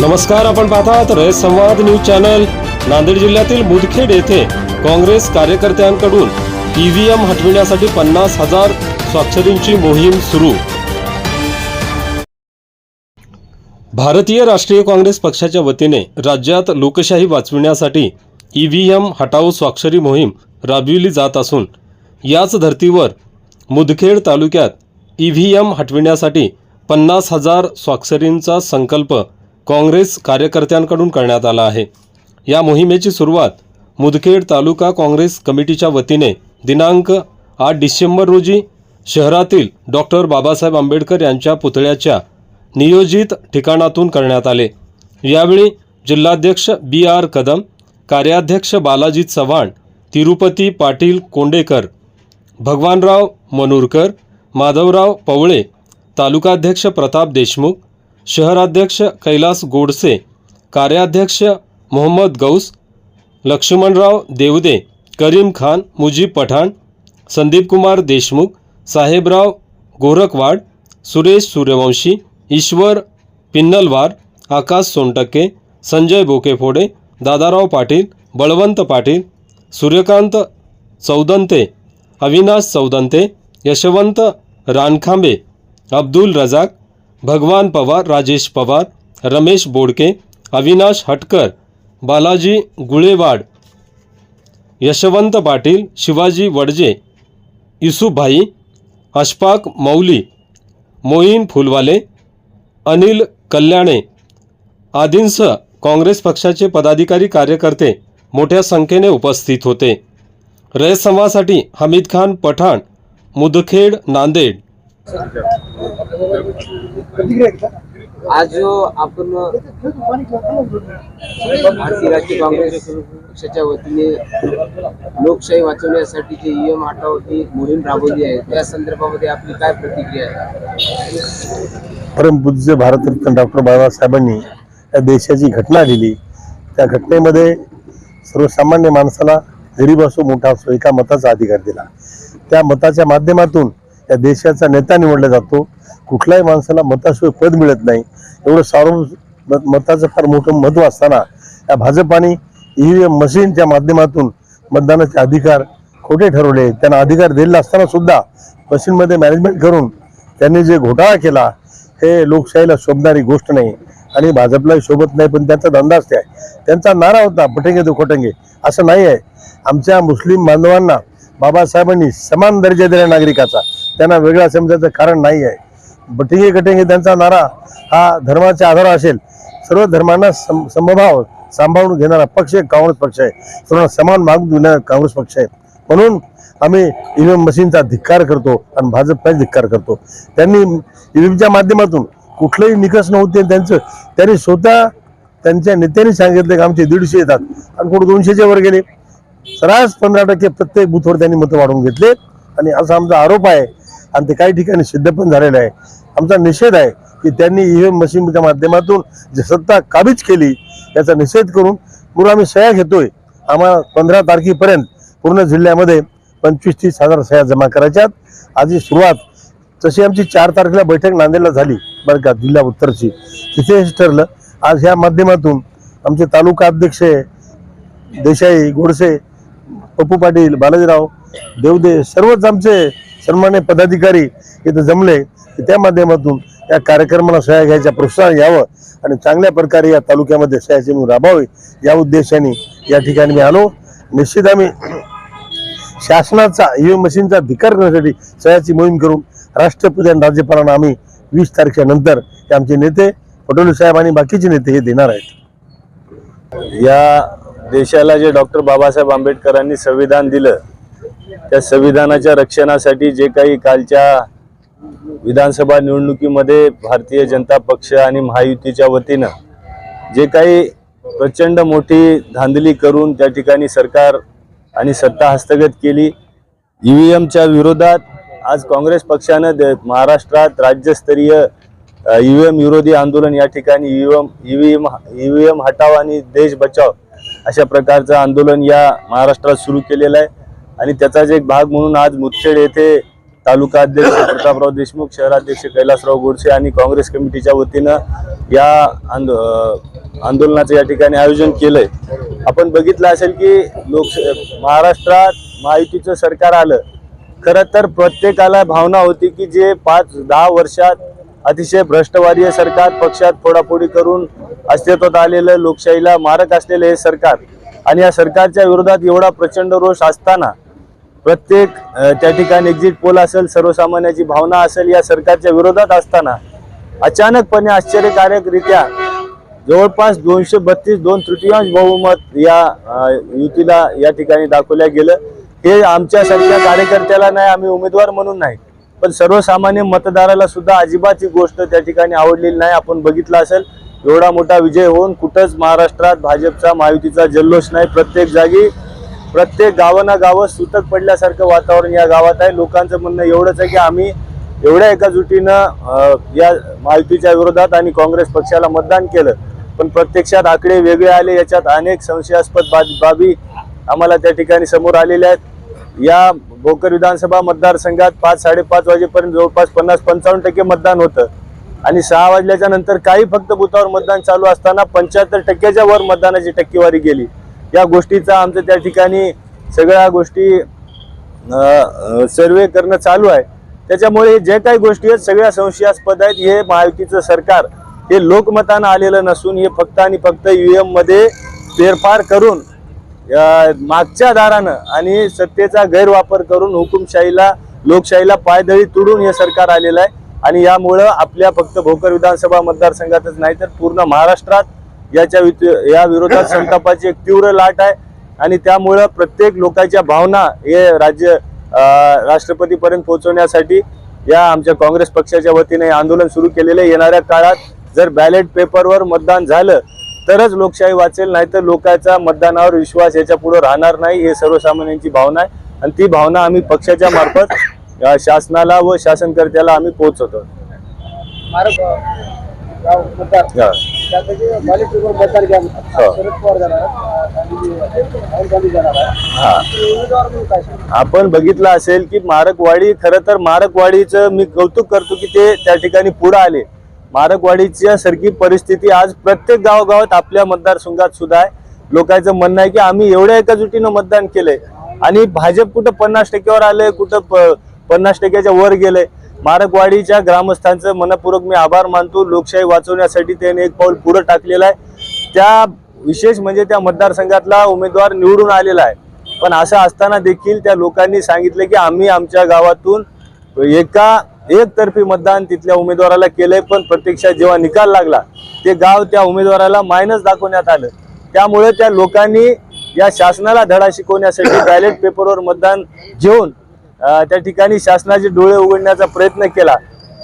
नमस्कार आपण पाहतात रयत संवाद न्यूज चॅनल. नांदेड जिल्ह्यातील मुदखेड येथे काँग्रेस कार्यकर्त्यांकडून ईव्हीएम हटविण्यासाठी पन्नास हजार स्वाक्षरींची मोहीम सुरू. भारतीय राष्ट्रीय काँग्रेस पक्षाच्या वतीने राज्यात लोकशाही वाचविण्यासाठी ईव्हीएम हटाओ स्वाक्षरी मोहीम राबविली जात असून याच धर्तीवर मुदखेड तालुक्यात ईव्हीएम हटविण्यासाठी पन्नास हजार स्वाक्षरींचा संकल्प काँग्रेस कार्यकर्त्यांकडून करण्यात आला आहे. या मोहिमेची सुरुवात मुदखेड तालुका काँग्रेस कमिटीच्या वतीने दिनांक आठ डिसेंबर रोजी शहरातील डॉक्टर बाबासाहेब आंबेडकर यांच्या पुतळ्याच्या नियोजित ठिकाणातून करण्यात आले. यावेळी जिल्हाध्यक्ष बी आर कदम कार्याध्यक्ष बालाजी चव्हाण तिरुपती पाटील कोंडेकर भगवानराव मनूरकर माधवराव पवळे तालुकाध्यक्ष प्रताप देशमुख शहराध्यक्ष कैलास गोडसे कार्याध्यक्ष मोहम्मद गौस लक्ष्मणराव देवदे करीम खान मुजीब पठाण संदीपकुमार देशमुख साहेबराव गोरखवाड सुरेश सूर्यवंशी ईश्वर पिन्नलवार आकाश सोनटक्के संजय बोकेफोडे दादाराव पाटील बळवंत पाटील सूर्यकांत चौदंते अविनाश चौदंते यशवंत रानखांबे अब्दुल रजाक भगवान पवार राजेश पवार रमेश बोडके अविनाश हटकर बालाजी गुळेवाड यशवंत पाटील शिवाजी वडजे युसुफभाई अशफाक मौली मोईन फुलवाले अनिल कल्याणे आदींसह काँग्रेस पक्षाचे पदाधिकारी कार्यकर्ते मोठ्या संख्येने उपस्थित होते. रयसंवासाठी हमीद खान पठाण मुदखेड नांदेड. आज जो आपण भारतीय राष्ट्रीय काँग्रेस पक्षाच्या वतीने लोकशाही वाचवण्यासाठी जे ईएम हटावती मोहीम राबवली आहे त्या संदर्भामध्ये आपली काय प्रतिक्रिया आहे? परमपूज्य भारतरत्न डॉक्टर बाबासाहेबांनी या देशाची घटना दिली. त्या घटनेमध्ये सर्वसामान्य माणसाला गरीब असो मोठा असो एका मताचा अधिकार दिला. त्या मताच्या माध्यमातून या देशाचा नेता निवडला जातो. कुठल्याही माणसाला मताशिवाय पद मिळत नाही. एवढं सार्व मताचं फार मोठं महत्त्व असताना या भाजपाने ई ईव्हीएम मशीनच्या माध्यमातून मतदानाचे अधिकार खोटे ठरवले. त्यांना अधिकार दिलेला असताना सुद्धा मशीनमध्ये मॅनेजमेंट करून त्यांनी जे घोटाळा केला हे लोकशाहीला शोभणारी गोष्ट नाही आणि भाजपलाही शोभत नाही पण त्यांचा धंदाच ते आहे त्यांचा नारा होता पटेंगे तो खोटंगे. असं नाही आहे आमच्या मुस्लिम बांधवांना बाबासाहेबांनी समान दर्जा दिला नागरिकाचा. त्यांना वेगळा समजायचं कारण नाही आहे. बटिंगे कटिंगे त्यांचा नारा हा धर्माच्या आधार असेल. सर्व धर्मांना सम समभाव सांभाळून घेणारा पक्ष काँग्रेस पक्ष आहे. सर्वांना समान मागून देणारा काँग्रेस पक्ष आहे. म्हणून आम्ही ईव्हीएम मशीनचा धिक्कार करतो आणि भाजपचा धिक्कार करतो. त्यांनी ईव्हीएमच्या माध्यमातून कुठलेही निकष नव्हते त्यांचं त्यांनी स्वतः त्यांच्या नेत्यांनी सांगितलं की आमचे दीडशे येतात. आणि कोण दोनशेच्या वर गेले. सरास पंधरा टक्के प्रत्येक बूथवर त्यांनी मतं वाढवून घेतले. आणि असा आमचा आरोप आहे. आणि ते काही ठिकाणी सिद्ध पण झालेलं आहे. आमचा निषेध आहे की त्यांनी ईव्हीएम मशीनच्या माध्यमातून जी सत्ता काबीज केली याचा निषेध करून पूर्ण आम्ही सह्या घेतोय. आम्हाला पंधरा तारखेपर्यंत पूर्ण जिल्ह्यामध्ये पंचवीस तीस हजार सह्या जमा करायच्यात आजची सुरुवात तशी आमची चार तारखेला बैठक नांदेडला झाली बरं का जिल्हा उत्तरची तिथे ठरलं. आज ह्या माध्यमातून आमचे तालुका अध्यक्ष देसाई गोडसे पप्पू पाटील बालाजीराव देवदे सर्वच आमचे सन्मान्य पदाधिकारी इथं जमले. त्या माध्यमातून या कार्यक्रमाला सह्या घ्यायच्या प्रोत्साहन यावं आणि चांगल्या प्रकारे या तालुक्यामध्ये सह्याचे मोहीम या उद्देशाने या ठिकाणी मी आलो. निश्चित आम्ही शासनाचा ईव्हीएम मशीनचा धिकार करण्यासाठी सह्याची मोहीम करून राष्ट्रपती आणि राज्यपालांना आम्ही वीस तारखेच्या नंतर हे आमचे नेते पटोले साहेब आणि बाकीचे नेते हे देणार आहेत. या देशाला जे डॉक्टर बाबासाहेब आंबेडकरांनी संविधान दिलं त्या संविधानाच्या रक्षणासाठी जे काही कालच्या विधानसभा निवडणुकीमध्ये भारतीय जनता पक्ष आणि महायुतीच्या वतीनं जे काही प्रचंड मोठी धांदली करून त्या ठिकाणी सरकार आणि सत्ता हस्तगत केली. ई व्ही एमच्या विरोधात आज काँग्रेस पक्षानं दे- महाराष्ट्रात राज्यस्तरीय ई व्ही एम विरोधी आंदोलन या ठिकाणी E M E V M E V M हटाव आणि देश बचाव अशा प्रकारचं आंदोलन या महाराष्ट्रात सुरू केलेलं आहे. आणि त्याचाच एक भाग म्हणून आज मुदखेड येथे तालुका अध्यक्ष प्रतापराव देशमुख शहराध्यक्ष कैलासराव गोडसे आणि काँग्रेस कमिटीच्या वतीनं या आंदो आंदोलनाचं या ठिकाणी आयोजन केलंय. आपण बघितलं असेल की लोक महाराष्ट्रात महायुतीचं सरकार आलं खरं तर प्रत्येकाला भावना होती की जे पाच दहा वर्षात अतिशय भ्रष्टवादीय सरकार पक्षात फोडाफोडी करून अस्तित्वात आलेलं लोकशाहीला मारक असलेलं हे सरकार आणि या सरकारच्या विरोधात एवढा प्रचंड रोष असताना प्रत्येक त्या ठिकाणी एक्झिट पोल असेल सर्वसामान्याची भावना असेल या सरकारच्या विरोधात असताना अचानकपणे आश्चर्यकारकरित्या जवळपास दोनशे बत्तीस दोन तृतीयांश बहुमत या युतीला या ठिकाणी दाखवल्या गेलं. हे आमच्यासारख्या कार्यकर्त्याला नाही आम्ही उमेदवार म्हणून नाही. पण सर्वसामान्य मतदाराला सुद्धा अजिबात ही गोष्ट त्या ठिकाणी आवडलेली नाही. आपण बघितलं असेल एवढा मोठा विजय होऊन कुठंच महाराष्ट्रात भाजपचा महायुतीचा जल्लोष नाही. प्रत्येक जागी प्रत्येक गावना गावं सुतक पडल्यासारखं वातावरण या गावात आहे. लोकांचं म्हणणं एवढंच आहे की आम्ही एवढ्या एकजुटीनं या महायुतीच्या विरोधात आणि काँग्रेस पक्षाला मतदान केलं. पण प्रत्यक्षात आकडे वेगळे आले. याच्यात अनेक संशयास्पद बाबी आम्हाला त्या ठिकाणी समोर आलेल्या आहेत. या भोकर विधानसभा मतदारसंघात पाच साडेपाच वाजेपर्यंत जवळपास पन्नास पंचावन्न टक्के मतदान होतं. आणि सहा वाजल्याच्या नंतर काही फक्त बुथावर मतदान चालू असताना पंच्याहत्तर टक्क्याच्या वर मतदानाची टक्केवारी गेली. या गोष्टीचा आमचं त्या ठिकाणी सगळ्या गोष्टी सर्वे करणं चालू आहे. त्याच्यामुळे जे काही गोष्टी आहेत सगळ्या संशयास्पद आहेत. हे महायुतीचं सरकार हे लोकमतानं आलेलं नसून हे फक्त आणि फक्त यू मध्ये फेरफार करून मागच्या दारानं आणि सत्तेचा गैरवापर करून हुकुमशाहीला लोकशाहीला पायदळी तुडून हे सरकार आलेलं आहे. आणि यामुळं आपल्या फक्त भोकर विधानसभा मतदारसंघातच नाही तर पूर्ण महाराष्ट्रात याच्या या विरोधात संतापाची एक तीव्र लाट आहे आणि त्यामुळं प्रत्येक लोकांच्या भावना हे राज्य राष्ट्रपतीपर्यंत पोहोचवण्यासाठी या आमच्या काँग्रेस पक्षाच्या वतीने आंदोलन सुरू केलेले आहे. येणाऱ्या काळात जर बॅलेट पेपरवर मतदान झालं तरच लोकशाही वाचेल नाहीतर लोकांचा मतदानावर विश्वास याच्यापुढे राहणार नाही हे सर्वसामान्यांची भावना आहे. आणि ती भावना आम्ही पक्षाच्या मार्फत शासनाला व शासनकर्त्याला आम्ही पोहोचवतो. मतदार हा. त्यापैकी बॅलेट पेपर मतदान घ्या हो. शरद पवार जाणार आहेत. आणि राहुल गांधी जाणार आहे हा उमेदवार म्हणून काय सांगणार? आपण बघितलं असेल की मारकवाडी खरं तर मारकवाडीचं मी कौतुक करतो की ते त्या ठिकाणी पुढे आले मारकवाडीच्या सारखी परिस्थिती आज प्रत्येक गावगावात आपल्या मतदारसंघात सुद्धा आहे लोकांचं म्हणणं आहे की आम्ही एवढ्या एकजुटीनं मतदान केलंय आणि भाजप कुठं पन्नास टक्क्यावर आलंय कुठं प- पन्नास टक्क्याच्या वर गेलंय मारकवाडीच्या ग्रामस्थांचं मनपूर्वक मी आभार मानतो. लोकशाही वाचवण्यासाठी त्याने एक पाऊल पुढं टाकलेलं आहे. त्या विशेष म्हणजे त्या मतदारसंघातला उमेदवार निवडून आलेला आहे. पण असं असताना देखील त्या लोकांनी सांगितलं की आम्ही आमच्या गावातून एका एकतर्फी मतदान तिथल्या उमेदवाराला केलंय पण प्रत्यक्षात जेव्हा निकाल लागला ते गाव त्या उमेदवाराला मायनस दाखवण्यात आलं. त्यामुळे त्या लोकांनी या शासनाला धडा शिकवण्यासाठी बॅलेट पेपरवर मतदान घेऊन त्या ठिकाणी शासनाचे डोळे उघडण्याचा प्रयत्न केला.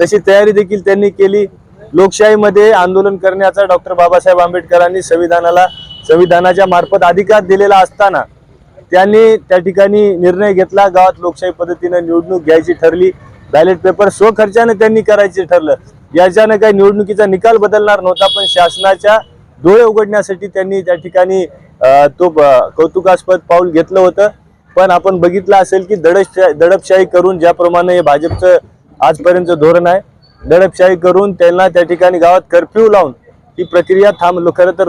तशी तयारी देखील त्यांनी केली. लोकशाहीमध्ये आंदोलन करण्याचा डॉक्टर बाबासाहेब आंबेडकरांनी संविधानाला संविधानाच्या मार्फत अधिकार दिलेला असताना त्यांनी त्या ठिकाणी निर्णय घेतला. गावात लोकशाही पद्धतीनं निवडणूक घ्यायची ठरली. बॅलेट पेपर स्वखर्चाने त्यांनी करायचे ठरलं. याच्यानं काही निवडणुकीचा निकाल बदलणार नव्हता पण शासनाच्या डोळे उघडण्यासाठी त्यांनी त्या ठिकाणी तो कौतुकास्पद पाऊल घेतलं होतं. पण आपण बघितलं असेल की दडपशाही दडपशाही करून ज्याप्रमाणे हे भाजपचं आजपर्यंत धोरण आहे दडपशाही करून त्यांना त्या ठिकाणी गावात कर्फ्यू लावून ही प्रक्रिया थांबलो. खरं तर